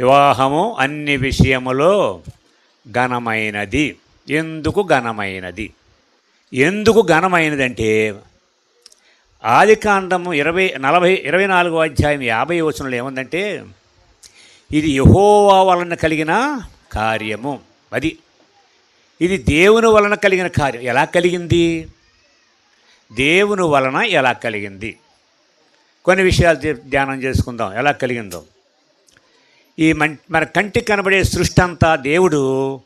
వివాహము అన్ని విషయములో ఘనమైనది. ఎందుకు ఘనమైనది? ఎందుకు ఘనమైనది అంటే ఇరవై నలభై ఇరవై నాలుగో అధ్యాయం యాభై వచనంలో ఏముందంటే ఇది యహోవా వలన కలిగిన కార్యము. అది ఇది దేవుని వలన కలిగిన కార్యం. ఎలా కలిగింది? దేవుని వలన ఎలా కలిగింది? కొన్ని విషయాలు ధ్యానం చేసుకుందాం. ఎలా కలిగిందో. ఈ మన్ మన కంటికి కనబడే సృష్టి అంతా దేవుడు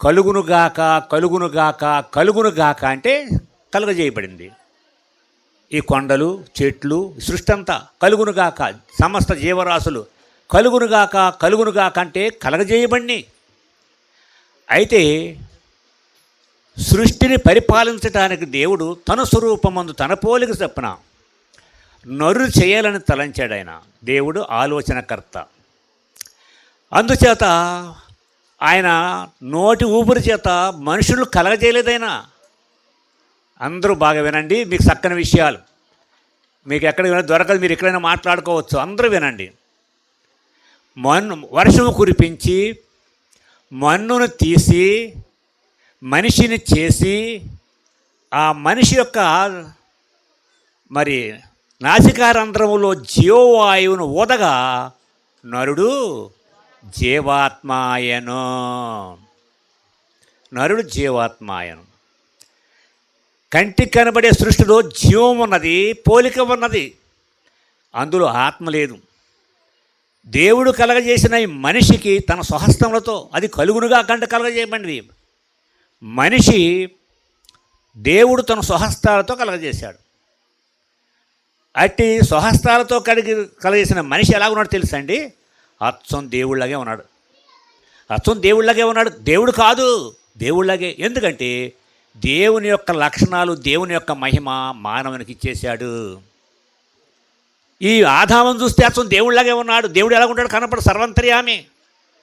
కలుగునుగాక కలుగునుగాక కలుగునుగాక అంటే కలుగజేయబడింది. ఈ కొండలు చెట్లు సృష్టి అంతా కలుగునుగాక సమస్త జీవరాశులు కలుగునుగాక కలుగునుగాక అంటే కలగజేయబడి అయితే సృష్టిని పరిపాలించడానికి దేవుడు తన స్వరూపమందు తన పోలిక చెప్పిన నరు చేయాలని తలంచాడు ఆయన. దేవుడు ఆలోచనకర్త. అందుచేత ఆయన నోటి ఊపిరి చేత మనుషులు కలగజేయలేదైనా. అందరూ బాగా వినండి మీకు చక్కని విషయాలు. మీకు ఎక్కడ దొరకదు మీరు ఎక్కడైనా మాట్లాడుకోవచ్చు అందరూ వినండి. మన్ను వర్షము కురిపించి మన్నును తీసి మనిషిని చేసి ఆ మనిషి యొక్క మరి నాసికారంధ్రములో జీవవాయువును ఊదగా నరుడు జీవాత్మాయను. నరుడు జీవాత్మాయను. కంటికి కనబడే సృష్టిలో జీవం ఉన్నది పోలిక ఉన్నది. అందులో ఆత్మ లేదు. దేవుడు కలగజేసిన ఈ మనిషికి తన స్వహస్తములతో అది కలుగునుగా కంట కలగజేయబడింది మనిషి దేవుడు తన స్వహస్తాలతో కలగజేశాడు. అట్టి స్వహస్తాలతో కలిగి కలగజేసిన మనిషి ఎలా ఉన్నాడు అండి? అచ్చం దేవుళ్ళగే ఉన్నాడు. అచ్చం దేవుళ్ళగే ఉన్నాడు. దేవుడు కాదు దేవుళ్ళగే. ఎందుకంటే దేవుని యొక్క లక్షణాలు దేవుని యొక్క మహిమ మానవునికి ఇచ్చేశాడు. ఈ ఆదామం చూస్తే అచ్చం దేవుళ్ళగే ఉన్నాడు. దేవుడు ఎలా ఉంటాడు కనపడు సర్వంతర్యామి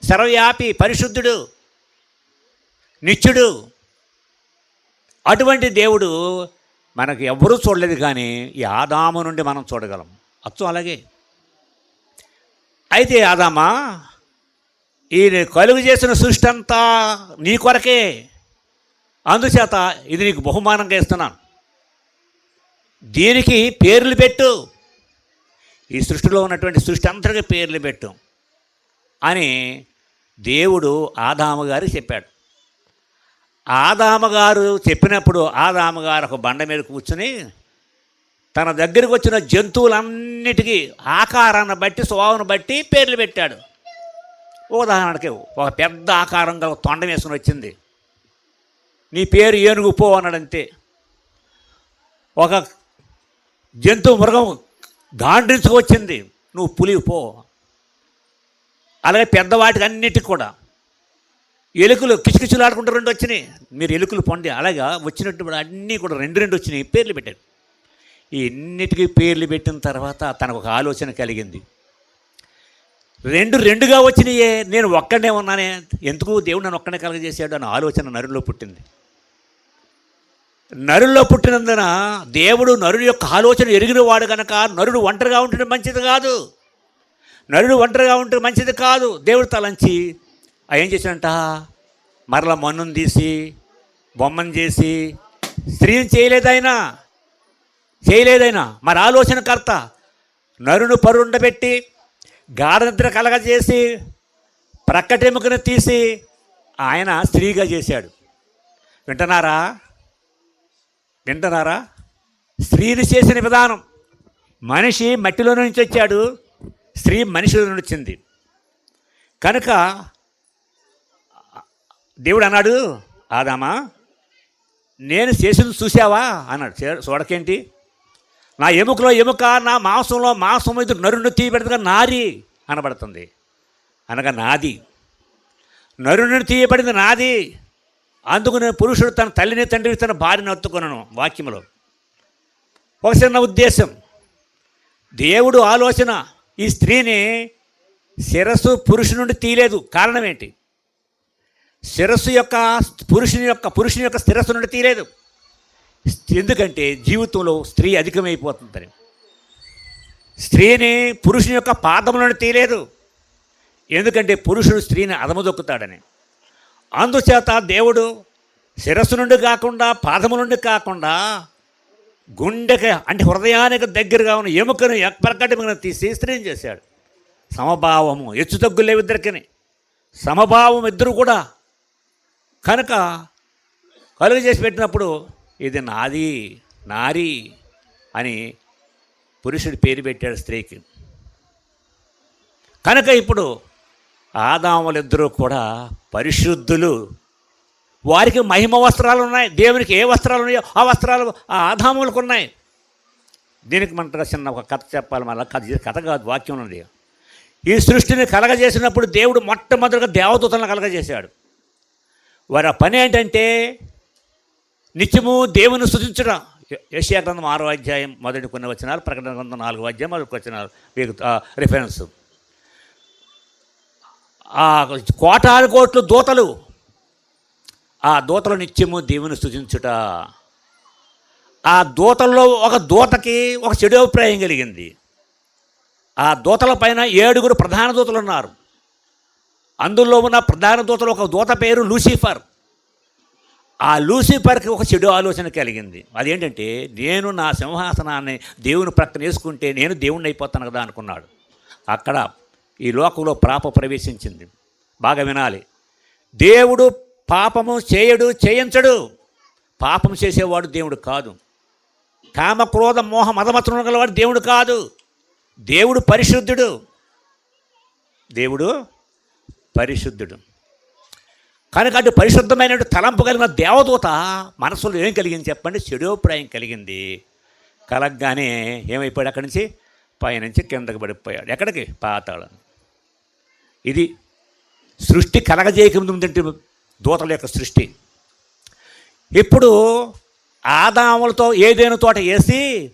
సర్వవ్యాపి పరిశుద్ధుడు నిత్యుడు. అటువంటి దేవుడు మనకు ఎవ్వరూ చూడలేదు కానీ ఈ ఆదాము నుండి మనం చూడగలం. అచ్చం అలాగే. అయితే ఆదామా ఈ కలుగు చేసిన సృష్టి అంతా నీ కొరకే. అందుచేత ఇది నీకు బహుమానంగా ఇస్తున్నాను. దీనికి పేర్లు పెట్టు. ఈ సృష్టిలో ఉన్నటువంటి సృష్టి అంతటికి పేర్లు పెట్టు అని దేవుడు ఆదాము చెప్పాడు. ఆదామగారు చెప్పినప్పుడు ఆదామగారు ఒక బండ మీద కూర్చుని తన దగ్గరికి వచ్చిన జంతువులన్నిటికీ ఆకారాన్ని బట్టి స్వభావం బట్టి పేర్లు పెట్టాడు. ఉదాహరణకి ఒక పెద్ద ఆకారం గల తొండ వేసుకుని వచ్చింది. నీ పేరు ఏనుగు పో అన్నాడంతే. ఒక జంతువు మృగం గాండ్రించుకొచ్చింది నువ్వు పులి పో. అలాగే పెద్దవాటికి అన్నిటికి కూడా. ఎలుకలు కిచకిచలు ఆడుకుంటూ రెండు వచ్చినాయి. మీరు ఎలుకలు పొండి అలాగా వచ్చినట్టు కూడా అన్నీ కూడా రెండు రెండు వచ్చినాయి. పేర్లు పెట్టారు ఈ ఎన్నిటికీ పేర్లు పెట్టిన తర్వాత తనకు ఒక ఆలోచన కలిగింది. రెండు రెండుగా వచ్చినాయే నేను ఒక్కడే ఉన్నానే ఎందుకు దేవుడు నన్ను ఒక్కడే కలగజేశాడు అన్న ఆలోచన నరుల్లో పుట్టింది. నరుల్లో పుట్టినందున దేవుడు నరుడు యొక్క ఆలోచన ఎరిగినవాడు కనుక నరుడు ఒంటరిగా ఉంటే మంచిది కాదు. నరుడు ఒంటరిగా ఉంటే మంచిది కాదు. దేవుడు తలంచి ఆ ఏం చేశాడంట? మరల మన్నును తీసి బొమ్మను చేసి స్త్రీని చేయలేదైనా చేయలేదైనా మరి ఆలోచనకర్త నరును పరుండబెట్టి గాఢనిద్ర కలగజేసి ప్రక్కటెముకను తీసి ఆయన స్త్రీగా చేశాడు. వింటున్నారా? వింటున్నారా? స్త్రీని చేసిన విధానం. మనిషి మట్టిలో నుంచి వచ్చాడు స్త్రీ మనిషిలో నుండి వచ్చింది. కనుక దేవుడు అన్నాడు ఆదామా నేను చేసింది చూసావా అన్నాడు. "చే- చూడకేంటి? నా ఎముకలో ఎముక నా మాంసంలో మాంసం ఇది నరుని తీయబడిందిగా నారి అనబడుతుంది. అనగా నాది. నరుని తీయబడింది నాది. అందుకు నేను పురుషుడు తన తల్లిని తండ్రిని తన భార్యను ఒత్తుకున్నాను వాక్యంలో ఒక చిన్న ఉద్దేశం. దేవుడు ఆలోచన ఈ స్త్రీని శిరస్సు పురుషు నుండి తీయలేదు. కారణం ఏంటి? శిరస్సు యొక్క పురుషుని యొక్క పురుషుని యొక్క శిరస్సు నుండి తీయలేదు. ఎందుకంటే జీవితంలో స్త్రీ అధికమైపోతుందని. స్త్రీని పురుషుని యొక్క పాదములను తీయలేదు. ఎందుకంటే పురుషుడు స్త్రీని అదమదొక్కుతాడని అందుచేత దేవుడు శిరస్సు నుండి కాకుండా పాదము నుండి కాకుండా గుండెకి అంటే హృదయానికి దగ్గరగా ఉన్న ఎముకను ప్రకటమైన తీసి స్త్రీని చేశాడు. సమభావము హెచ్చు తగ్గులేవు ఇద్దరికని. సమభావం ఇద్దరు కూడా. కనుక కలుగు చేసి పెట్టినప్పుడు ఇది నాది నారి అని పురుషుడి పేరు పెట్టాడు స్త్రీకి. కనుక ఇప్పుడు ఆదాములిద్దరూ కూడా పరిశుద్ధులు. వారికి మహిమ వస్త్రాలు ఉన్నాయి దేవునికి ఏ వస్త్రాలు ఉన్నాయో ఆ వస్త్రాలు ఆ ఆదాములకు ఉన్నాయి. దీనికి మన చిన్న ఒక కథ చెప్పాలి మళ్ళీ కథ కథ కాదు వాక్యం ఉంది. ఈ సృష్టిని కలగజేసినప్పుడు దేవుడు మొట్టమొదటిగా దేవదూతలను కలగజేశాడు. వారి పని ఏంటంటే నిత్యము దేవుని స్థుతించడం ఏషియా గ్రంథం ఆరో అధ్యాయం మొదటి కొన్ని వచనాలు ప్రకటన గ్రంథం నాలుగు అధ్యాయం మొదటి వచనాలు. మీకు రిఫరెన్స్ ఆ కోటాను కోట్లు దూతలు. ఆ దూతలు నిత్యము దేవుని స్థుతించుట ఆ దూతల్లో ఒక దూతకి ఒక చెడు అభిప్రాయం కలిగింది. ఆ దూతల పైన ఏడుగురు ప్రధాన దూతలు ఉన్నారు. అందులో ఉన్న ప్రధాన దూతలు ఒక దూత పేరు లూసిఫర్. ఆ లూసిఫర్కి ఒక చెడు ఆలోచన కలిగింది. అదేంటంటే నేను నా సింహాసనాన్ని దేవుని ప్రక్కన వేసుకుంటే నేను దేవుణ్ణి అయిపోతాను కదా అనుకున్నాడు. అక్కడ ఈ లోకంలో పాప ప్రవేశించింది. బాగా వినాలి. దేవుడు పాపము చేయడు చేయించడు. పాపం చేసేవాడు దేవుడు కాదు. కామ క్రోధ మోహ మదమతులను గలవాడు దేవుడు కాదు. దేవుడు పరిశుద్ధుడు. దేవుడు పరిశుద్ధుడు. కనుక అటు పరిశుద్ధమైన తలంపు కలిగిన దేవదూత మనసులో ఏం కలిగింది చెప్పండి? చెడోప్రాయం కలిగింది. కలగ్గానే ఏమైపోయాడు అక్కడి నుంచి? పైనుంచి కిందకి పడిపోయాడు. ఎక్కడికి? పాతాళం. ఇది సృష్టి కలగజేయకముందంటే దూతల యొక్క సృష్టి. ఇప్పుడు ఆదాములతో ఏదేను తోట వేసి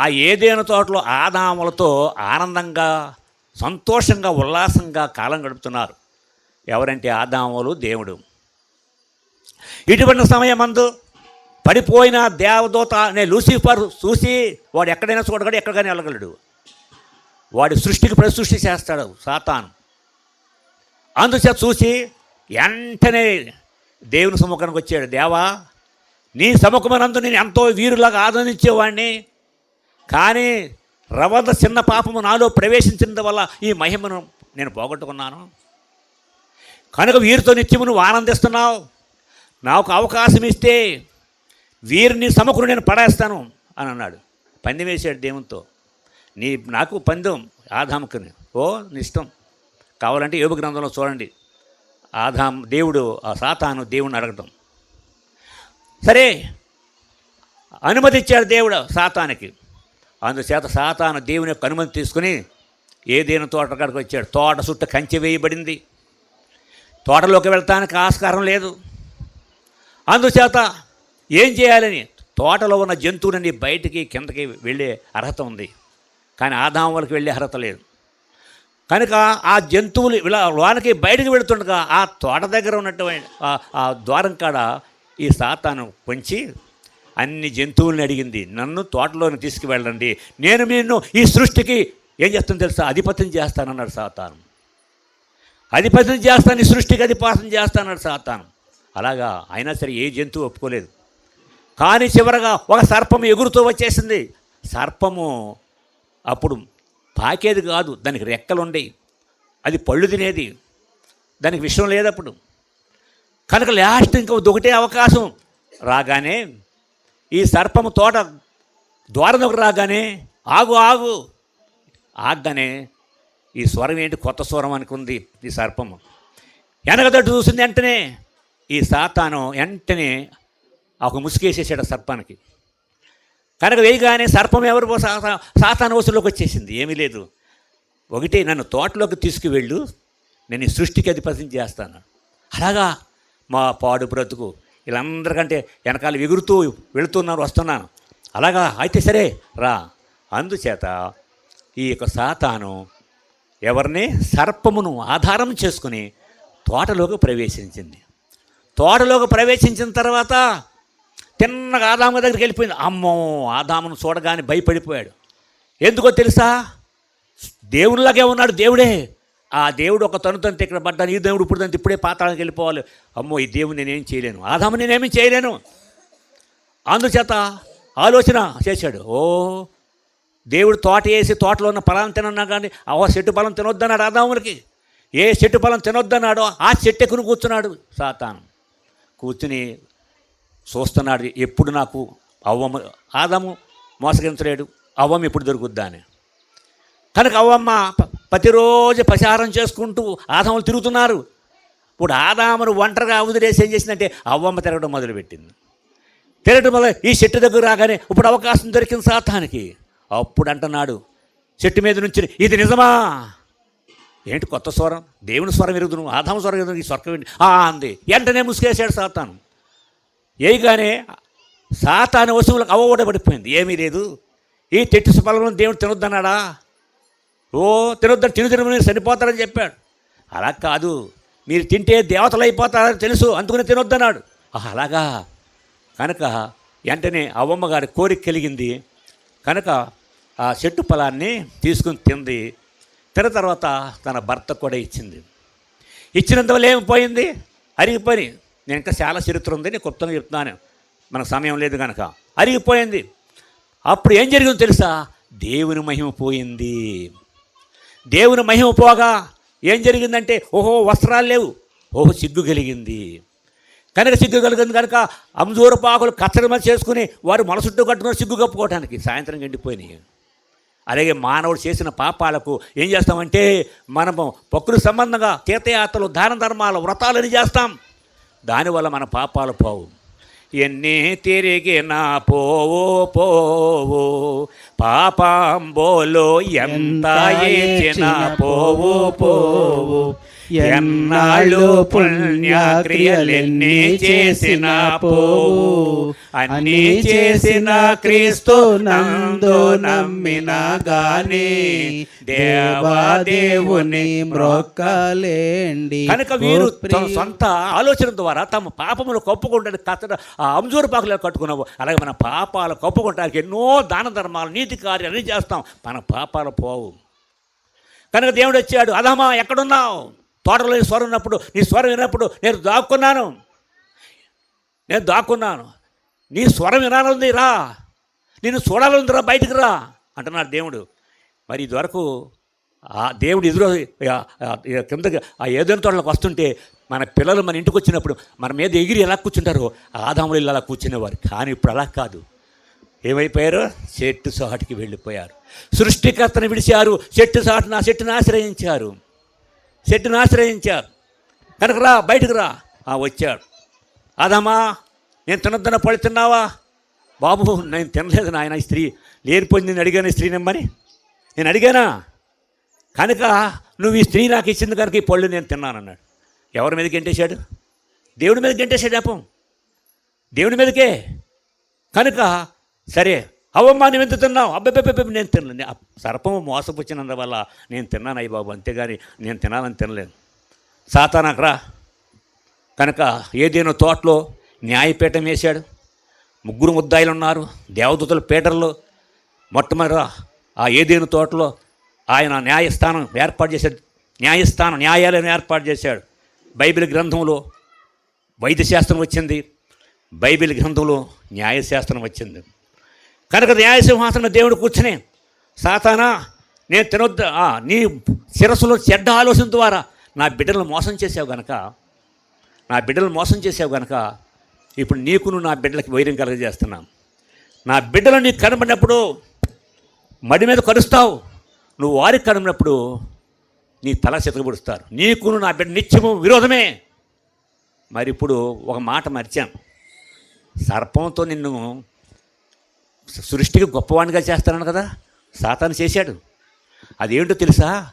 ఆ ఏదేను తోటలో ఆదాములతో ఆనందంగా సంతోషంగా ఉల్లాసంగా కాలం గడుపుతున్నారు. ఎవరంటే ఆదాములు దేవుడు. ఇటువంటి సమయమందు పడిపోయిన దేవదూత అనే లూసిఫర్ చూసి వాడు ఎక్కడైనా చూడగలడు ఎక్కడికైనా వెళ్ళగలడు. వాడి సృష్టికి ప్రసృష్టి చేస్తాడు సాతాను. అందుచేత చూసి వెంటనే దేవుని సముఖానికి వచ్చాడు దేవా నీ సముఖమనందు నేను ఎంతో వీరులాగా ఆదరించేవాడిని కానీ రవద చిన్న పాపము నాలో ప్రవేశించిన వల్ల ఈ మహిమను నేను పోగొట్టుకున్నాను. కనుక వీరితో నిత్యము నువ్వు ఆనందిస్తున్నావు. నాకు అవకాశం ఇస్తే వీరిని సమకుడు నేను పడేస్తాను అని అన్నాడు. పందెం వేసాడు దేవునితో. నీ నాకు పందెం ఆదాముకుని ఓ నిష్టం కావాలంటే యోగ గ్రంథంలో చూడండి. ఆదాం దేవుడు ఆ సాతాను దేవుణ్ణి అడగటం. సరే అనుమతిచ్చాడు దేవుడు సాతానికి. అందుచేత సాతాను దేవుని యొక్క అనుమతి తీసుకుని ఏదైనా తోట కాడికి వచ్చాడు. తోట చుట్టూ కంచె వేయబడింది. తోటలోకి వెళ్తానికి ఆస్కారం లేదు. అందుచేత ఏం చేయాలని? తోటలో ఉన్న జంతువులని బయటికి కిందకి వెళ్ళే అర్హత ఉంది. కానీ ఆదాములకు వెళ్ళే అర్హత లేదు. కనుక ఆ జంతువులు ఇలా లోనకి బయటకు వెళుతుండగా ఆ తోట దగ్గర ఉన్నటువంటి ఆ- ద్వారం కాడ ఈ సాతాను పొంచి అన్ని జంతువుల్ని అడిగింది. నన్ను తోటలోకి తీసుకువెళ్ళండి. నేను నిన్ను ఈ సృష్టికి ఏం చేస్తాను తెలుసా? అధిపత్యం చేస్తానన్నాడు సాతాను. అధిపత్యం చేస్తాను ఈ సృష్టికి అధిపత్యం చేస్తానన్నాడు సాతాను. అలాగా అయినా సరే ఏ జంతువు ఒప్పుకోలేదు. కానీ చివరగా ఒక సర్పము ఎగురుతూ వచ్చేసింది. సర్పము అప్పుడు పాకేది కాదు దానికి రెక్కలు ఉండేవి అది పళ్ళు తినేది. దానికి విషయం లేదు అప్పుడు. కనుక లాస్ట్ ఇంకా ఒకటే అవకాశం. రాగానే ఈ సర్పము తోట ద్వారం రాగానే ఆగు ఆగు. ఆగ్గానే ఈ స్వరం ఏంటి? కొత్త స్వరం అనుకుంది ఈ సర్పము. వెనకదట్టు చూసింది వెంటనే ఈ సాతాను వెంటనే ఒక ముసుగేసేసాడు సర్పానికి. కనుక వేయగానే సర్పం ఎవరు? సాతా- సాతాను వసూలోకి వచ్చేసింది. ఏమీ లేదు. ఒకటి నన్ను తోటలోకి తీసుకువెళ్ళు. నేను ఈ సృష్టికి అధిపతిని చేస్తాను. అలాగా మా పాడు బ్రతుకు. వీళ్ళందరికంటే వెనకాల ఎగురుతూ వెళుతున్నారు వస్తున్నాను. అలాగా అయితే సరే రా. అందుచేత ఈ యొక్క సాతాను ఎవరిని? సర్పమును ఆధారం చేసుకుని తోటలోకి ప్రవేశించింది. తోటలోకి ప్రవేశించిన తర్వాత తిన్నగా ఆదాము దగ్గరికి వెళ్ళిపోయింది. అమ్మో ఆదామును చూడగానే భయపడిపోయాడు. ఎందుకో తెలుసా? దేవునిలాగే ఉన్నాడు దేవుడే. ఆ దేవుడు ఒక తను తంత ఇక్కడ పడ్డాను ఈ దేవుడు ఇప్పుడు ఇప్పుడే పాతాళానికి వెళ్ళిపోవాలి. అమ్మో ఈ దేవుడు నేనేం చేయలేను. ఆదాము నేనేమి చేయలేను. అందుచేత ఆలోచన చేశాడు. ఓ దేవుడు తోట వేసి తోటలో ఉన్న పొలం తినన్నా కానీ ఆ చెట్టు పొలం తినొద్దన్నాడు ఆదామునికి. ఏ చెట్టు పొలం తినొద్దన్నాడో ఆ చెట్టు ఎక్కుని కూర్చున్నాడు సాతాను. కూర్చుని చూస్తున్నాడు ఎప్పుడు నాకు అవ్వమ్మ ఆదాము మోసగించలేడు అవ్వమ్మ ఎప్పుడు దొరుకుద్దా అని. కనుక అవ్వమ్మ ప్రతిరోజు ప్రచారం చేసుకుంటూ ఆదాములు తిరుగుతున్నారు. ఇప్పుడు ఆదామును ఒంటరిగా వదిలేసి ఏం చేసిందంటే అవ్వమ్మ తిరగడం మొదలుపెట్టింది. తిరగడం వల్ల ఈ చెట్టు దగ్గర రాగానే ఇప్పుడు అవకాశం దొరికింది సాతానికి. అప్పుడు అంటున్నాడు చెట్టు మీద నుంచి ఇది నిజమా? ఏంటి కొత్త స్వరం? దేవుని స్వరం ఎరుగుదును ఆదాము స్వరం ఎరుగుదును ఈ స్వర్గం ఏంటి? ఆ అంది. వెంటనే ముసుగేశాడు సాతాను. ఏగానే సాతాను వస్తువులకు అవ్వబడిపోయింది ఏమీ లేదు. ఈ చెట్టు ఫలంలో దేవుడు తినొద్దన్నాడా? ఓ తినొద్దని తిను తినమని చనిపోతారని చెప్పాడు. అలా కాదు. మీరు తింటే దేవతలు అయిపోతారని తెలుసు. అందుకని తినొద్దన్నాడు. అలాగా. కనుక వెంటనే అవ్వమ్మ గారి కోరిక కలిగింది. కనుక ఆ చెట్టు ఫలాన్ని తీసుకుని తింది. తిన్న తర్వాత తన భర్త కూడా ఇచ్చింది. ఇచ్చినంతవల్ల ఏమిపోయింది అరిగిపోయి. నేను ఇంకా చాలా చరిత్ర ఉంది నేను కొత్తగా చెప్తున్నాను. మనకు సమయం లేదు కనుక అరిగిపోయింది. అప్పుడు ఏం జరిగిందో తెలుసా? దేవుని మహిమ పోయింది. దేవుని మహిమ పోగా ఏం జరిగిందంటే ఓహో వస్త్రాలు లేవు. ఓహో సిగ్గు కలిగింది. కనుక సిగ్గు కలిగింది కనుక అంజూరపాకులు కచ్చరమ చేసుకుని వారు మనసుట్టు కట్టుకుని సిగ్గు కప్పుకోవడానికి సాయంత్రం ఎండిపోయినాయి. అలాగే మానవుడు చేసిన పాపాలకు ఏం చేస్తామంటే మనము ప్రకృతి సంబంధంగా తీర్థయాత్రలు దాన ధర్మాలు వ్రతాలని చేస్తాం? దానివల్ల మన పాపాలు పోవు. ఎన్ని తిరిగినా పోవు పోవు. పాపాంబోలో ఎంత పోవు. పోవు. ఎన్నాళ్ళు పుణ్యక్రియలెన్ని చేసినా పోవు. అన్నీ చేసిన క్రీస్తు నందు నమ్మిన గాని దేవాదేవుని మ్రొక్కలేండి. కనుక వీరు తమ సొంత ఆలోచన ద్వారా తమ పాపములు కప్పుకుంటానికి ఆ అంజూరు పాకులు కట్టుకున్నావు అలాగే మన పాపాలు కప్పుకుంటానికి ఎన్నో దాన ధర్మాలు నీతి కార్యాలు చేస్తాం. మన పాపాలు పోవు. కనుక దేవుడు వచ్చాడు అదమ్మా ఎక్కడున్నావు? తోటలో నీ స్వరం ఉన్నప్పుడు నీ స్వరం విన్నప్పుడు నేను దాక్కున్నాను. నేను దాక్కున్నాను. నీ స్వరం వినాలంది రా. నేను చూడాలంది రా బయటికి రా అంటున్నాడు దేవుడు. మరి ఇదివరకు ఆ దేవుడు ఎదురు కిందకి ఆ ఏదైనా తోటలకు వస్తుంటే మన పిల్లలు మన ఇంటికి వచ్చినప్పుడు మన మీద ఎగిరి ఎలా కూర్చుంటారో ఆదాములు ఇలా కూర్చునేవారు. కానీ ఇప్పుడు అలా కాదు. ఏమైపోయారు? చెట్టు సాటికి వెళ్ళిపోయారు. సృష్టికర్తను విడిచారు. చెట్టు సాటును ఆ చెట్టును ఆశ్రయించారు. చెట్టును ఆశ్రయించారు. కనుక రా బయటకు రా ఆ, వచ్చాడు. అదమ్మా నేను తినొద్దన పడి తిన్నావా బాబు నేను తినలేదు నాయన ఈ స్త్రీ. లేనిపోయింది నేను అడిగాను స్త్రీ నెమ్మని నేను అడిగానా? కనుక నువ్వు ఈ స్త్రీ నాకు ఇచ్చింది కనుక ఈ పళ్ళు నేను తిన్నానన్నాడు. ఎవరి మీద గెంటేశాడు? దేవుడి మీద గెంటేశాడు అపం. దేవుడి మీదకే. కనుక సరే అవమ్మా నువ్వు ఎంత తిన్నావు? అబ్బాయి నేను తినలేను ఆ సర్పం మోసపుచ్చినందువల్ల నేను తిన్నాను అయ్యి బాబు అంతేగాని నేను తినాలని తినలేను సాతానకరా కనుక ఏదైనా తోటలో న్యాయపీఠం వేశాడు ముగ్గురు ముద్దాయిలు ఉన్నారు దేవదూతల పీటర్లు మొట్టమొదట ఆ ఏదైనా తోటలో ఆయన న్యాయస్థానం ఏర్పాటు చేశాడు న్యాయస్థానం న్యాయాలయం ఏర్పాటు చేశాడు. బైబిల్ గ్రంథంలో వైద్యశాస్త్రం వచ్చింది. బైబిల్ గ్రంథంలో న్యాయశాస్త్రం వచ్చింది. కనుక న్యాయసింహాసనం దేవుడు కూర్చుని సాతానా నేను తినొద్దు నీ శిరస్సులో చెడ్డ ఆలోచన ద్వారా నా బిడ్డలను మోసం చేసావు గనక నా బిడ్డలను మోసం చేసావు గనక ఇప్పుడు నీకును నా బిడ్డలకి వైరం కలగజేస్తున్నాం. నా బిడ్డలు నీకు కనబడినప్పుడు మడి మీద కరుస్తావు నువ్వు వారికి కనబడినప్పుడు నీ తల చితకబడుస్తారు. నీకును నా బిడ్డ నిత్యము విరోధమే. మరి ఇప్పుడు ఒక మాట మర్చాను. సర్పంతో నిన్ను సృష్టికి గొప్పవాణిగా చేస్తాను కదా? సాతాను చేశాడు. అదేంటో తెలుసా?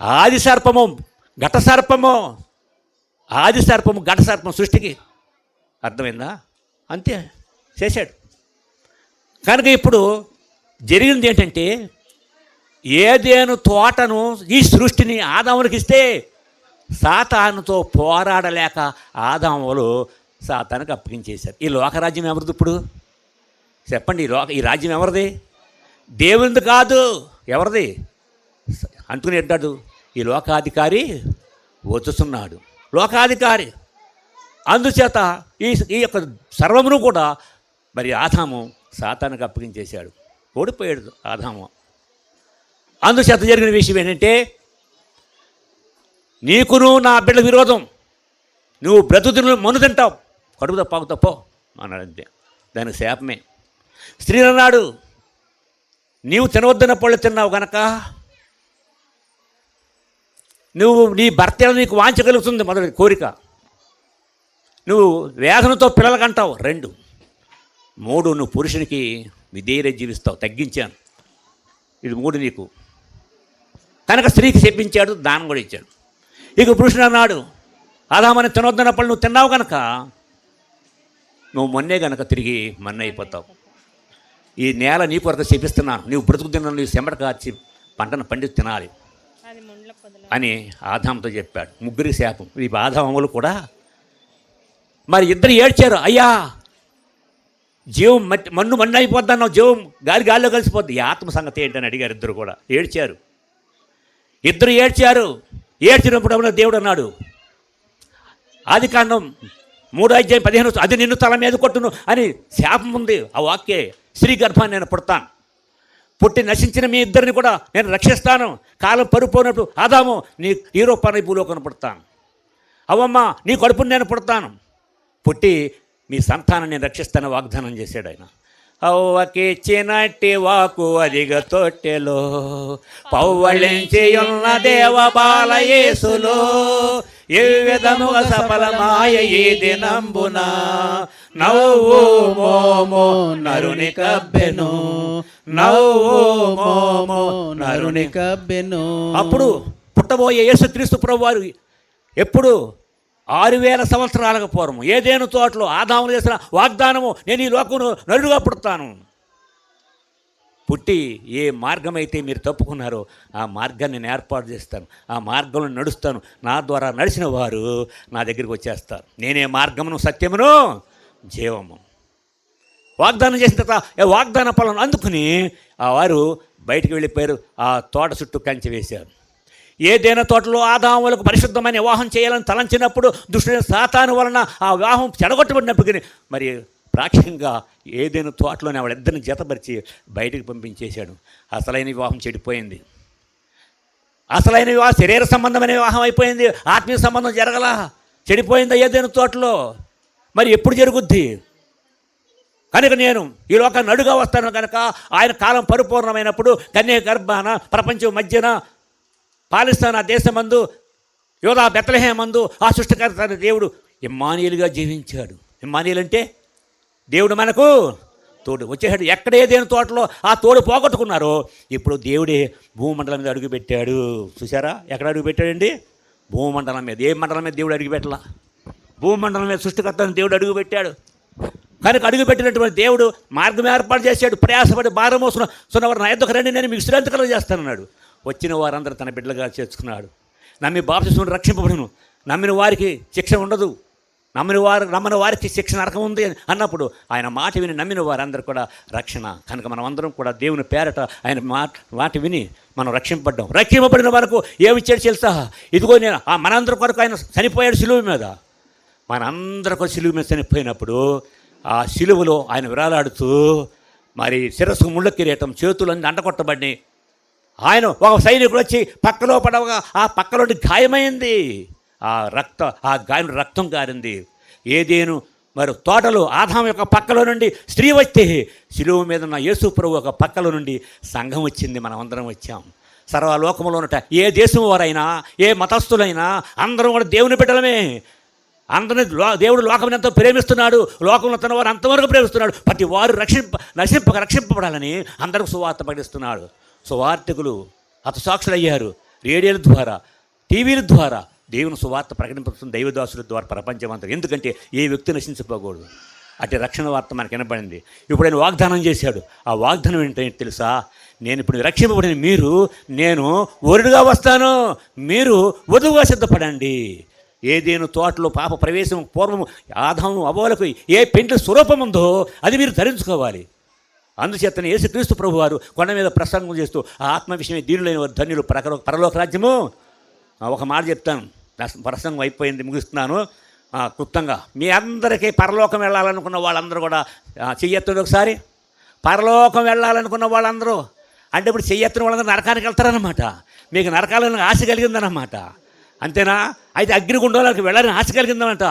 ఆది సర్పము ఘట సర్పము. ఆది సర్పము ఘట సర్పం సృష్టికి. అర్థమైందా? అంతే చేశాడు. కనుక ఇప్పుడు జరిగింది ఏంటంటే ఏదేను తోటను ఈ సృష్టిని ఆదామునికి ఇస్తే సాతానుతో పోరాడలేక ఆదాములు సాతానికి అప్పగించేశారు. ఈ లోకరాజ్యం ఎవరిది ఇప్పుడు? చెప్పండి ఈ లోక ఈ రాజ్యం ఎవరిది? దేవునిది కాదు ఎవరిది? అంటుకుని అంటాడు ఈ లోకాధికారి వచ్చుతున్నాడు లోకాధికారి. అందుచేత ఈ ఈ యొక్క సర్వమును కూడా మరి ఆధాము సాతానికి అప్పగించేశాడు. ఓడిపోయాడు ఆధాము అందుచేత జరిగిన విషయం ఏంటంటే నీకును నా బిడ్డ విరోధం నువ్వు బ్రతుకుతున్న మను తింటావు. కడుపు తప్పాకు తప్పో అన్నాడంతే. దానికి శాపమే. స్త్రీలు అన్నాడు నీవు తినవద్దన్న పళ్ళు తిన్నావు గనక నువ్వు నీ భర్త నీకు వాంచ కలుగుతుంది మొదటి కోరిక. నువ్వు వేదనతో పిల్లలకంటావు రెండు. మూడు నువ్వు పురుషునికి విధేయత జీవిస్తావు తగ్గించాను. ఇది మూడు నీకు. కనుక స్త్రీకి చెప్పించాడు దానం కూడా ఇచ్చాడు. ఇక పురుషుడు అన్నాడు అదామని తినొద్దన్నప్పుడు నువ్వు తిన్నావు కనుక నువ్వు మొన్నే కనుక తిరిగి మన్నైపోతావు. ఈ నేల నీ కొరకు చెప్పిస్తున్నాను నీవు బ్రతుకు తిన్న నీవు చెమట కార్చి పంటను పండిస్తు తినాలి. అని ఆదాంతో చెప్పాడు. ముగ్గురి శాపం. ఈ ఆదాములు కూడా మరి ఇద్దరు ఏడ్చారు. అయ్యా జీవం మట్టి మన్ను మన్ను అయిపోద్దన్నావు జీవం గాలి గాలిలో కలిసిపోద్ది. ఈ ఆత్మ సంగతి ఏంటని అడిగారు ఇద్దరు కూడా. ఏడ్చారు. ఇద్దరు ఏడ్చారు. ఏడ్చినప్పుడు దేవుడు అన్నాడు. ఆది కాండం మూడు అధ్యాయం పదిహేను అది నిన్ను తల మీద కొట్టును అని శాపం ఉంది ఆ వాక్యే. స్త్రీ గర్భాన్ని నేను పుడతాను. పుట్టి నశించిన మీ ఇద్దరిని కూడా నేను రక్షిస్తాను. కాలం పరుపోనప్పుడు ఆదాము నీ ఈ రూపాన్ని పుడతాను. అవమ్మ నీ కడుపుని నేను పుడతాను. పుట్టి మీ సంతానం నేను రక్షిస్తాను వాగ్దానం చేశాడు ఆయన. అవ్వకి చిన్నట్టి వాకు అదిగ తొట్టెలో. పౌవళించి ఉన్న దేవ బాలయేసులో. ఏ విధముగా సఫలమాయ ఈ దినంబున. నవ్వు మోమో నరుని కబ్బెను. నవ్వు మోమో నరుని నరుని కబ్బెను. అప్పుడు పుట్టబోయే యేసుక్రీస్తు ప్రభు వారు ఎప్పుడు ఆరు వేల సంవత్సరాలకు పూర్వం ఏదేను తోటలో ఆదాములు చేసిన వాగ్దానము నేను ఈ లోకమును నరుడుగా పుడతాను. పుట్టి ఏ మార్గం అయితే మీరు తప్పుకున్నారో ఆ మార్గాన్ని నేను ఏర్పాటు చేస్తాను ఆ మార్గంలో నడుస్తాను నా ద్వారా నడిచిన వారు నా దగ్గరికి వచ్చేస్తారు. నేనే మార్గమును సత్యమును జీవము. వాగ్దానం చేసిన తర్వాత ఏ వాగ్దాన ఫలం అందుకుని ఆ వారు బయటికి వెళ్ళిపోయారు ఆ తోట చుట్టూ కంచె వేశారు. ఏదైనా తోటలో ఆదాములకు పరిశుద్ధమైన వివాహం చేయాలని తలంచినప్పుడు దుష్టుడైన సాతాను వలన ఆ వివాహం చెడగొట్టబడినప్పటికీ మరి ప్రాక్షికంగా ఏదైనా తోటలోనే ఆవిడిద్దరిని జతపరిచి బయటికి పంపించేశాడు. అసలైన వివాహం చెడిపోయింది. అసలైన వివాహం శరీర సంబంధమైన వివాహం అయిపోయింది. ఆత్మీయ సంబంధం జరగలా. చెడిపోయిందా ఏదైనా తోటలో? మరి ఎప్పుడు జరుగుద్ది? కనుక నేను ఈ లోకాన్ని అడుగా వస్తాను కనుక ఆయన కాలం పరిపూర్ణమైనప్పుడు కన్య గర్భాన ప్రపంచం మధ్యన పాలిస్తాను ఆ దేశమందు యోధా బెత్తలహేమందు ఆ సృష్టికర్త దేవుడు ఇమ్మానియులుగా జీవించాడు. ఇమ్మానియల్ అంటే దేవుడు మనకు తోడు వచ్చేసాడు. ఎక్కడ ఏదైనా తోటలో ఆ తోడు పోగొట్టుకున్నారో ఇప్పుడు దేవుడే భూమండలం మీద అడుగుపెట్టాడు. చూసారా ఎక్కడ అడుగుపెట్టాడండి? భూమండలం మీద. ఏ మండలం మీద దేవుడు అడుగుపెట్టలా? భూమండలం మీద సృష్టికర్తను దేవుడు అడుగుపెట్టాడు. కనుక అడుగుపెట్టినటువంటి దేవుడు మార్గం ఏర్పాటు చేశాడు. ప్రయాసపడి భారం మోసిన సున్నవారు నా ఎద్దకు రండి నేను మీకు శ్రేంత చేస్తానన్నాడు వచ్చిన వారందరూ తన బిడ్డలుగా చేర్చుకున్నాడు. నమ్మి బాప్తిస్మను రక్షింపబడును. నమ్మిన వారికి శిక్ష ఉండదు. నమ్మిన వారు నమ్మిన వారికి శిక్ష నరకం ఉంది అని అన్నప్పుడు ఆయన మాట విని నమ్మిన వారందరూ కూడా రక్షణ. కనుక మనం అందరం కూడా దేవుని పేరట ఆయన మాట మాట విని మనం రక్షింపడ్డాం రక్షింపబడిన వరకు ఏమి చేసి తెలుసా? ఇదిగో నేను మనందరి కొరకు ఆయన చనిపోయాడు సిలువు మీద. మనందరి కొరకు సిలువు మీద చనిపోయినప్పుడు ఆ సిలువలో ఆయన విరాలాడుతూ మరి శిరస్సుకు ముళ్ళ కిరీటం చేతులన్నీ అంటకొట్టబడినాయి ఆయన ఒక సైనికుడు వచ్చి పక్కలో పడవగా ఆ పక్కలోని గాయమైంది. ఆ రక్త ఆ గాయం రక్తం కారింది ఏదేను మరి తోటలు ఆదాం యొక్క పక్కలో నుండి స్త్రీ వస్తే శిలువ మీద ఉన్న యేసు ప్రభు ఒక పక్కలో నుండి సంఘం వచ్చింది మనం అందరం వచ్చాం. సర్వలోకంలో ఉన్నట ఏ దేశం వారైనా ఏ మతస్థులైనా అందరం కూడా దేవుని బిడ్డలమే. అందరిని దేవుడు లోకం ఎంతో ప్రేమిస్తున్నాడు లోకంలో తన వారు అంతవరకు ప్రేమిస్తున్నాడు. ప్రతి వారు రక్షింప నశింప రక్షింపబడాలని అందరూ సువార్త ప్రకటిస్తున్నాడు. సువార్తకులు హతసాక్షులయ్యారు. రేడియోల ద్వారా టీవీల ద్వారా దేవుని సువార్త ప్రకటింపడుతుంది దైవదాసుల ద్వారా ప్రపంచమంతా. ఎందుకంటే ఏ వ్యక్తి నశించిపోకూడదు. అటు రక్షణ వార్త మనకు వినబడింది. ఇప్పుడు ఆయన వాగ్దానం చేశాడు. ఆ వాగ్దానం ఏంటంటే తెలుసా? నేను ఇప్పుడు రక్షింపబడిన మీరు నేను ఒరుడుగా వస్తాను. మీరు వధువుగా సిద్ధపడండి. ఏదేను తోటలో పాప ప్రవేశం పూర్వము ఆదాము అబోలకు ఏ పెంట్ల స్వరూపం ఉందో అది మీరు ధరించుకోవాలి. అందుచేతనే యేసుక్రీస్తు ప్రభు వారు కొండ మీద ప్రసంగం చేస్తూ ఆ ఆత్మ విషయమే దీనులైన వారు ధన్యులు పరకలో పరలోక రాజ్యము. ఒక మాట చెప్తాను. ప్రసంగం అయిపోయింది ముగిస్తున్నాను. క్లుప్తంగా. మీ అందరికీ పరలోకం వెళ్ళాలనుకున్న వాళ్ళందరూ కూడా ఆ, చెయ్యెత్తండి ఒకసారి. పరలోకం వెళ్ళాలనుకున్న వాళ్ళందరూ అంటే ఇప్పుడు చెయ్యెత్తిన వాళ్ళందరూ నరకానికి వెళ్తారనమాట మీకు నరకాలని ఆశ కలిగిందనమాట అంతేనా? అయితే అగ్నిగుండంలోకి వెళ్ళాలని ఆశ కలిగిందనమాట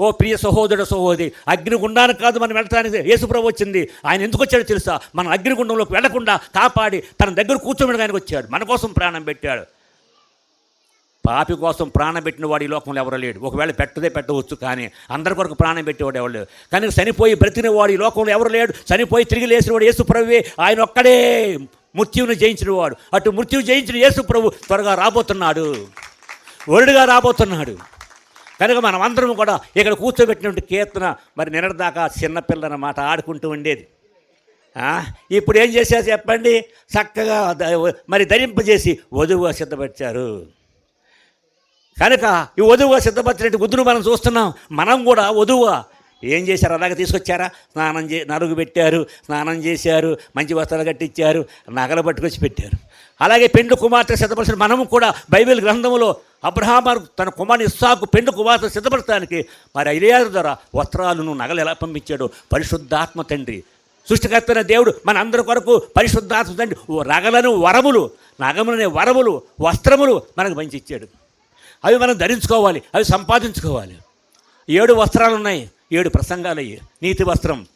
ఓ ప్రియ సహోదరుడు సహోదరి అగ్నిగుండానికి కాదు మనం వెళ్ళటానికి యేసుప్రభు వచ్చింది. ఆయన ఎందుకు వచ్చాడో తెలుసా? మనం అగ్నిగుండంలోకి వెళ్ళకుండా కాపాడి తన దగ్గర కూర్చోబెట్టి ఆయనకు వచ్చాడు. మన కోసం ప్రాణం పెట్టాడు. పాపి కోసం ప్రాణం పెట్టిన వాడు ఈ లోకంలో ఎవరు లేడు. ఒకవేళ పెట్టదే పెట్టవచ్చు కానీ అందరి కొరకు ప్రాణం పెట్టేవాడు ఎవరు లేడు. కానీ చనిపోయి బ్రతికిన వాడు ఈ లోకంలో ఎవరు లేడు. చనిపోయి తిరిగి లేచిన వాడు ఆయన ఒక్కడే మృత్యువుని జయించిన వాడు. అటు మృత్యువు జయించిన యేసుప్రభు త్వరగా రాబోతున్నాడు. వరుడుగా రాబోతున్నాడు. కనుక మనం అందరం కూడా ఇక్కడ కూర్చోబెట్టినటువంటి కీర్తన మరి నిన్నటిదాకా చిన్నపిల్లనమాట ఆడుకుంటూ ఉండేది. ఇప్పుడు ఏం చేశారు చెప్పండి? చక్కగా మరి ధరింపజేసి వధువుగా సిద్ధపరిచారు. కనుక ఈ వధువుగా సిద్ధపరిచినట్టు వధువును మనం చూస్తున్నాం. మనం కూడా వధువుగా ఏం చేశారు? అలాగే తీసుకొచ్చారా? స్నానం చే నలుగు పెట్టారు స్నానం చేశారు మంచి వస్త్రాలు కట్టించారు నగలు పట్టుకొచ్చి పెట్టారు. అలాగే పెండు కుమార్తె సిద్ధపరిచిన మనము కూడా బైబిల్ గ్రంథంలో అబ్రహామారు తన కుమారుని ఇస్సాకు పెండు కుమార్తె సిద్ధపరచడానికి మరి ఐలియారు ద్వారా వస్త్రాలను నగలు ఎలా పంపించాడు? పరిశుద్ధాత్మ తండ్రి. సృష్టికర్తన దేవుడు మన అందరి కొరకు పరిశుద్ధాత్మ తండ్రి. నగలను వరములు నగములనే వరములు వస్త్రములు మనకు పంచి ఇచ్చాడు అవి మనం ధరించుకోవాలి అవి సంపాదించుకోవాలి. ఏడు వస్త్రాలు ఉన్నాయి ఏడు ప్రసంగాలు అయ్యి నీతి వస్త్రం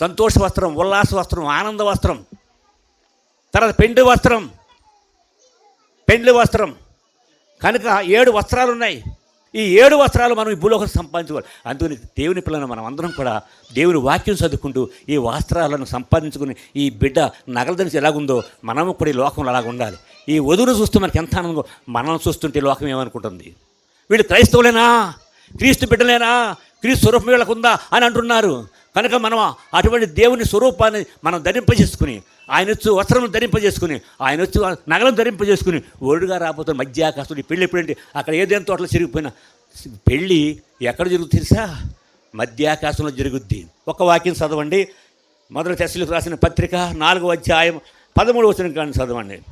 సంతోష వస్త్రం ఉల్లాస వస్త్రం ఆనంద వస్త్రం తర్వాత పెండు వస్త్రం పెండ్లి వస్త్రం. కనుక ఏడు వస్త్రాలు ఉన్నాయి ఈ ఏడు వస్త్రాలు మనం ఈ భూలోకం సంపాదించుకోవాలి. అందుకని దేవుని పిల్లలను మనం అందరం కూడా దేవుని వాక్యం చదువుకుంటూ ఈ వస్త్రాలను సంపాదించుకుని ఈ బిడ్డ నగల ఎలాగుందో మనము కూడా ఈ లోకంలో అలాగ ఉండాలి. ఈ వధువును చూస్తూ మనకి ఎంత ఆనందంగా మనం చూస్తుంటే లోకం ఏమనుకుంటుంది? వీళ్ళు క్రైస్తవులేనా? క్రీస్తు బిడ్డలేనా? క్రీస్తు స్వరూపం వీళ్ళకు ఉందా అని అంటున్నారు. కనుక మనం అటువంటి దేవుని స్వరూపాన్ని మనం ధరింపజేసుకుని ఆయన వచ్చి వస్త్రం ధరింపజేసుకుని ఆయన వచ్చి నగరం ధరింపజేసుకుని ఒడుగా రాబోతున్న మధ్యాకాశం ఈ పెళ్ళి ఎప్పుడంటే అక్కడ ఏదైనా తోటలో చిరిగిపోయినా పెళ్ళి ఎక్కడ జరుగుతుంది తెలుసా? మధ్యాకాశంలో జరుగుద్ది. ఒక వాక్యం చదవండి. మొదటి తెశలకు రాసిన పత్రిక నాలుగో అధ్యాయం పదమూడు వచ్చిన కానీ చదవండి.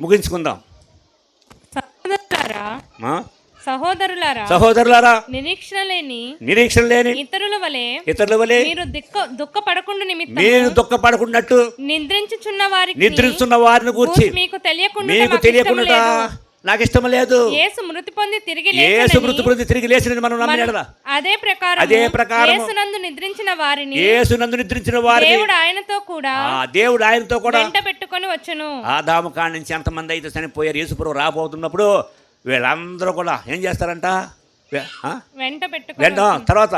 ముగించుకుందాం. సహోదరులారా? సహోదరులారా నిరీక్షణ లేని నిరీక్షణ లేని ఇతరుల వలె ఇతరుల వలె మీరు దిక్క దుఃఖపడకుండా నిమిత్తం మీరు దుఃఖపడకున్నట్టు నిద్రించుచున్న వారికి నిద్రిస్తున్న వారిని గూర్చి మీకు తెలియకుండా మీకు తెలియకుండా నాకు ఇష్టం లేదు. యేసు మృతి పొంది తిరిగి లేచెనని మృతి పొంది తిరిగి లేచిన మనం నమ్మినడదా అదే ప్రకారం అదే ప్రకారము యేసునందు నిద్రించిన వారిని ఏసు నందు నిద్రించిన వారిని దేవుడు ఆయనతో కూడా ఆ దేవుడు ఆయనతో కూడా వెంట పెట్టుకొని వచ్చును. ఆదాము కాడి నుంచి ఎంతమంది అయితే చనిపోయారు? యేసుప్రభు రాబోతున్నప్పుడు వీళ్ళందరూ కూడా ఏం చేస్తారంట? వెంట తర్వాత?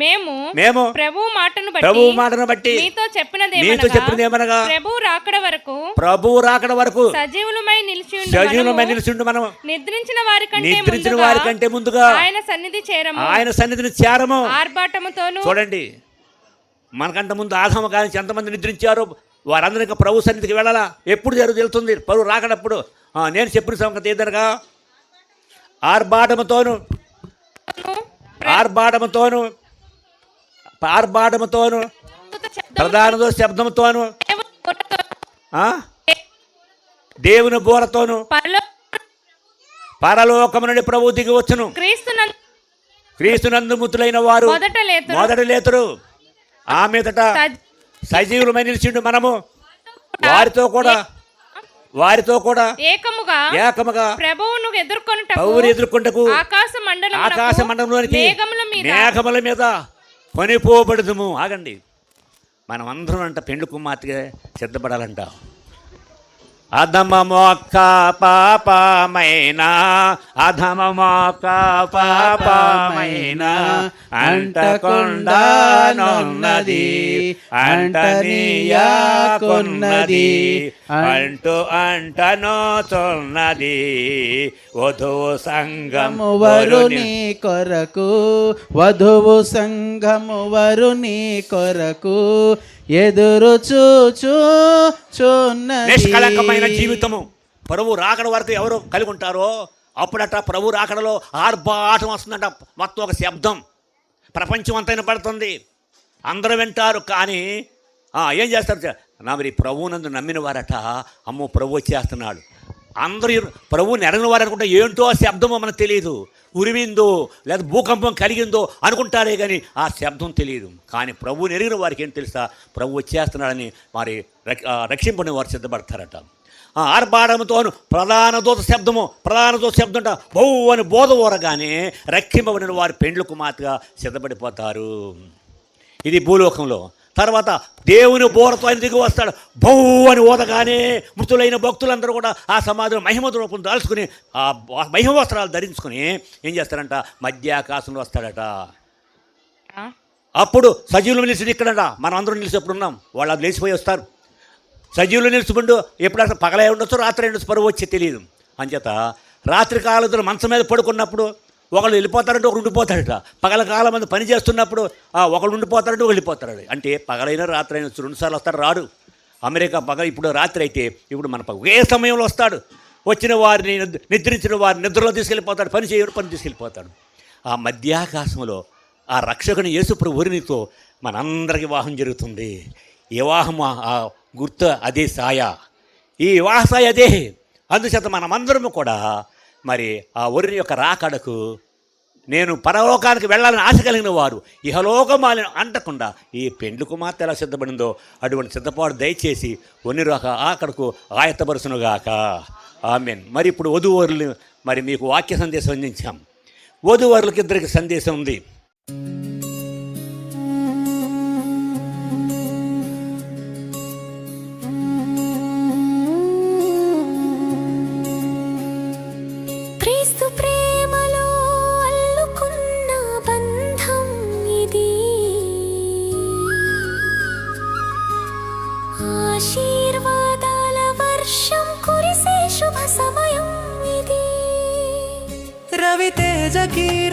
మేము మేము ప్రభు మాటను ప్రభు బట్టి మాటను బట్టి మీతో చెప్పినది మీతో చెప్పింది ఏమనగా ప్రభు రాకడ వరకు ప్రభు రాకడ వరకు సజీవులమై నిలిచి సజీవులమై నిలిచిండు మనం నిద్రించిన వారి కంటే నిద్రించిన ముందుగా వారి కంటే ముందుగా ఆయన సన్నిధి చేరము. ఆయన సన్నిధిని చేరము. ఆర్భాటముతోను చూడండి మనకంట ముందు ఆదాము కానీ ఎంతమంది నిద్రించారు? వారందరికీ ప్రభు సన్నిధికి వెళ్ళాలా? ఎప్పుడు జరుగు తెలుస్తుంది ప్రభు రాకడప్పుడు. నేను చెప్పిన సంగతి ఏదనగా ఆర్భాటముతోను. ఆర్భాటముతోను. ఆర్భాటముతోను. ప్రధాన శబ్దముతోను? దేవుని బోరతోను పరలో- పరలోకము నుండి ప్రభు దిగి వచ్చును. క్రీస్తునందు క్రీస్తునందు ముతులైన వారు మొదట లేతురు. మొదట లేతురు. ఆ మీదట సజ- సజీవులమై నిలిచిండు మనము. వారితో కూడా వారితో కూడా ఏకముగా ఏకముగా ప్రభువును ఎదుర్కొనుటకు పౌరు ఎదుర్కొంటకు ఆకాశ మండలం ఆకాశ మండలంలోనికి మేఘముల మీద. మేఘముల మీద కొనిపోబడుదుము ఆగండి. మనం అందరం అంట పెండ్లి కుమార్తెగా సిద్ధపడాలంట. అధమ మొక్క పాపమైన అధమ పాపమైన అంటకుండానున్నది అంటనీయాకున్నది అంటూ అంటనోతున్నది వధువు సంఘము వరుని కొరకు వధువు సంఘము వరుని కొరకు ఎదురు చూచు నిష్కళంకమైన జీవితము. ప్రభు రాకడ వరకు ఎవరు కలిగి ఉంటారో అప్పుడట ప్రభు రాకడలో ఆర్భాటం వస్తుందట. మొత్తం ఒక శబ్దం. ప్రపంచం అంతైనా పడుతుంది అందరూ వింటారు కానీ ఏం చేస్తారు? నా మరి ప్రభువునందు నమ్మిన వారట అమ్మో ప్రభు వచ్చేస్తున్నాడు. అందరూ ప్రభు నెరగిన వారు అనుకుంటే ఏంటో ఆ శబ్దమో మనకు తెలియదు ఉరిమిందో లేదా భూకంపం కలిగిందో అనుకుంటారే కానీ ఆ శబ్దం తెలియదు కానీ ప్రభువుని నెరిగిన వారికి ఏం తెలుసా? ప్రభు వచ్చేస్తున్నాడని మరి రక్ష- రక్షింపని వారు సిద్ధపడతారట. ఆ ప్రధాన దూత శబ్దము ప్రధాన దూత శబ్దం అంట బౌ అని బోధ ఊరగానే రక్షింపబడిన వారు పెండ్లకు కుమార్తెగా సిద్ధపడిపోతారు. ఇది భూలోకంలో. తర్వాత దేవుని బోరతో ఆయన దిగి వస్తాడు. బౌ అని ఊదగానే మృతులైన భక్తులందరూ కూడా ఆ సమాధిలో మహిమ రూపం దాల్చుకుని ఆ మహిమ వస్త్రాలు ధరించుకుని ఏం చేస్తారంట? మధ్యాకాశంలో వస్తాడట? అప్పుడు సజీవులు నిలిచి ఇక్కడంట మనం అందరం నిలిచి ఎప్పుడు ఉన్నాం? వాళ్ళు అది లేచిపోయి వస్తారు. సజీవులు నిలిచిపోండు ఎప్పుడు అసలు పగలే ఉండొచ్చు రాత్రి ఉండొచ్చు పరువు వచ్చి తెలియదు అంచేత రాత్రి కాలంలో మంచం మీద పడుకున్నప్పుడు ఒకళ్ళు వెళ్ళిపోతారంటే ఒకరు ఉండిపోతాడట. పగల కాలం మంది పని చేస్తున్నప్పుడు ఆ, ఒకళ్ళు ఉండిపోతారంటే ఒకళ్ళు వెళ్ళిపోతాడు అంటే పగలైనా రాత్రి అయినా రెండుసార్లు వస్తాడు రాడు. అమెరికా పగల ఇప్పుడు రాత్రి అయితే ఇప్పుడు మన ఒకే సమయంలో వస్తాడు. వచ్చిన వారిని నిద్ర- నిద్రించిన వారిని నిద్రలో తీసుకెళ్ళిపోతాడు పని చేయడు పని తీసుకెళ్ళిపోతాడు. ఆ మధ్యాకాశంలో ఆ రక్షకుని యేసుప్రభు ఊరినితో మనందరికి వివాహం జరుగుతుంది. వివాహం ఆ గుర్తు అదే సాయ. ఈ వివాహ సాయ అదే. అందుచేత మనమందరము కూడా మరి ఆ ఒర్రి యొక్క రాకడకు నేను పరలోకానికి వెళ్ళాలని ఆశ కలిగిన వారు ఇహలోకమాలను అంటకుండా ఈ పెండ్లు కుమార్తె ఎలా సిద్ధపడిందో అటువంటి సిద్ధపాటు దయచేసి ఒన్ని రాక ఆకడకు ఆయత్తపరుసునుగాక ఆమెన్. మరి ఇప్పుడు వధువరులు మరి మీకు వాక్య సందేశం అందించాం. వధువరులకి ఇద్దరికి సందేశం ఉంది. I quiero